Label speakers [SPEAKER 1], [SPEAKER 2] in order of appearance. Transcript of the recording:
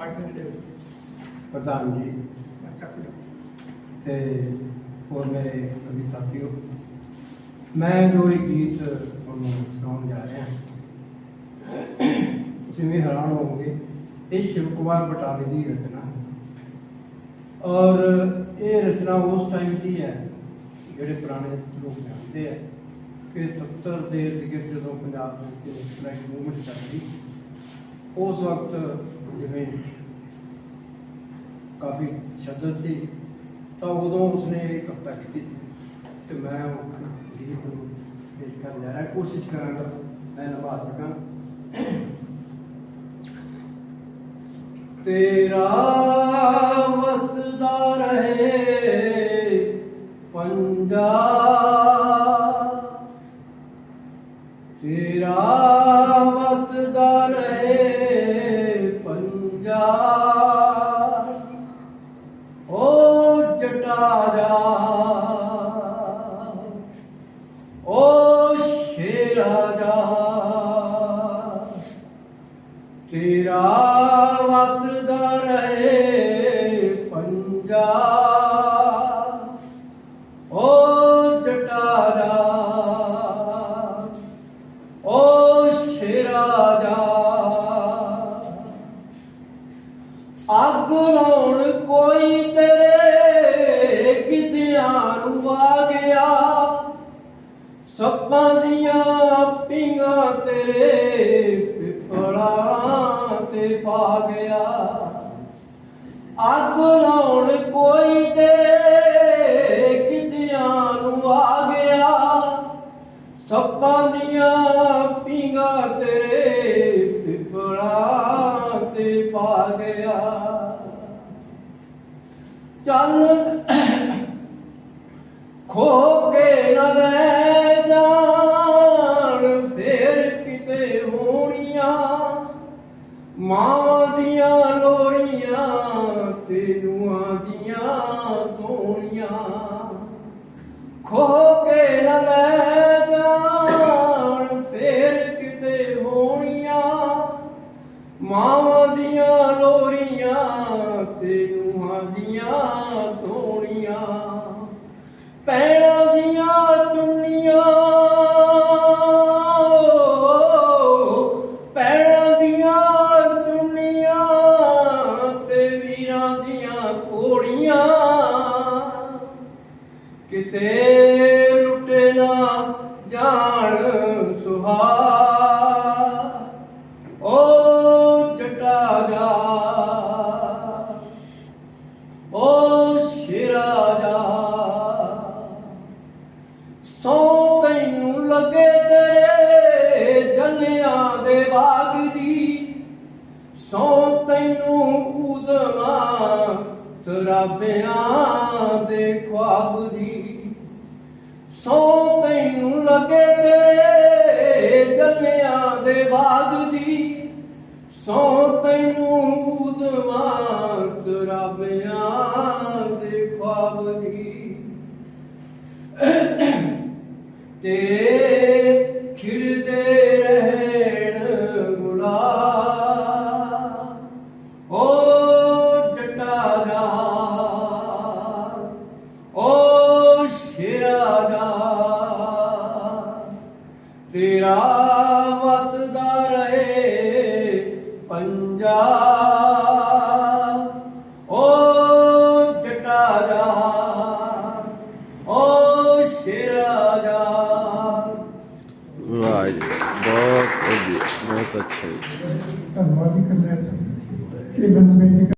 [SPEAKER 1] ਦੇ
[SPEAKER 2] ਪ੍ਰਧਾਨ ਜੀ। ਤੇ ਹੋਰ ਮੇਰੇ ਕਵੀ ਸਾਥੀਓ ਮੈਂ ਜੋ ਇਹ ਗੀਤ ਤੁਹਾਨੂੰ ਸੁਣਾਉਣ ਜਾ ਰਿਹਾ ਤੁਸੀਂ ਵੀ ਹੈਰਾਨ ਹੋਵੋਗੇ ਇਹ ਸ਼ਿਵ ਕੁਮਾਰ ਬਟਾਲੇ ਦੀ ਰਚਨਾ ਹੈ। ਔਰ ਇਹ ਰਚਨਾ ਉਸ ਟਾਈਮ ਦੀ ਹੈ ਜਿਹੜੇ ਪੁਰਾਣੇ ਲੋਕ ਜਾਣਦੇ ਆ ਕਿ 70 ਦੇ ਇਰਦ ਜਦੋਂ ਪੰਜਾਬ ਦੇ ਵਿੱਚ ਫਲੈਸ਼ ਮੂਵਮੈਂਟ ਚੱਲਦੀ ਉਸ ਵਕਤ ਜਿਵੇਂ ਕਾਫੀ ਸ਼ਦਤ ਸੀ, ਤਾਂ ਉਦੋਂ ਉਸਨੇ ਇਹ ਕਵਿਤਾ ਕੀਤੀ ਸੀ ਤੇ ਮੈਂ ਉਹ ਗੀਤ ਨੂੰ ਪੇਸ਼ ਕਰਨ ਜਾ ਰਿਹਾ। ਕੋਸ਼ਿਸ਼ ਕਰਾਂਗਾ, ਮੈਂ ਨਿਭਾ ਸਕਾਂ। ਤੇਰਾ ਵਸਦਾ ਰਹੇ ਪੰਜਾਬ ਤੇਰਾ ਵਸਦਾ ਓ ਓ ਸ਼ੇਰਾ ਜਾ ਤੇਰਾ ਵਸਦਾ ਰਹੇ ਪੰਜਾਬ। ਓ ਜਟਾ ਓ ਸ਼ੇਰਾ ਜਾ ਅੱਗ ਲਾਉਣ ਕੋਈ ਤੇ ਸੱਪਾਂ ਦੀਆਂ ਪਿੰਗਾਂ ਤੇਰੇ ਪਿਪਲਾਂ ਤੇ ਪਾ ਗਿਆ। ਅੱਗ ਲਾਉਣ ਕੋਈ ਤੇਰੇ ਕਿਤਿਆਂ ਨੂੰ ਆ ਗਿਆ। ਸੱਪਾਂ ਦੀਆਂ ਪਿੰਗਾਂ ਤੇਰੇ ਪਿਪਲਾਂ ਤੇ ਪਾ ਗਿਆ। ਚੱਲ ਖੋ ਕੇ ਨਾ ਲੈ ਤੇ ਨੂੰਹਾਂ ਦੀਆਂ ਧੋਣੀਆਂ ਖੋ ਕੋੜੀਆਂ ਕਿਤੇ ਲੁੱਟੇ ਨਾ ਜਾਣ ਸੁਹਾ ਓ ਜਟਾ ਜਾ। ਓ ਸ਼ੇਰਾ ਜਾ। ਸੋ ਤੈਨੂੰ ਲੱਗੇ ਤੇਰੇ ਜੱਲਿਆਂ ਦੇ ਬਾਗ ਦੀ। ਸੋ ਸਰਾਬਿਆਂ ਦੇ ਖੁਆਬ ਦੀ ਸੋ ਤੈਨੂੰ ਲੱਗੇ ਤੇਰੇ ਜੱਲਿਆਂ ਦੇ ਬਾਗ ਦੀ ਸੋ ਤੈਨੂੰ ਉਦਮਾ ਸਰਾਬਿਆਂ ਦੇ ਖੁਆਬ ਦੀ ਤੇਰੇ ਤੇਰਾ ਵਸਦਾ ਰਹੇ ਪੰਜਾਬ। ਓ ਜਟਾ ਜਾ ਓ ਸ਼ੇਰਾ ਜਾ।
[SPEAKER 3] ਵਾਹ ਜੀ ਬਹੁਤ ਵਧੀਆ ਬਹੁਤ ਅੱਛਾ ਜੀ।
[SPEAKER 4] ਧੰਨਵਾਦ ਜੀ ਕਰਨਾ ਚਾਹੁੰਦਾ। ਇਹ ਬੇਨਤੀ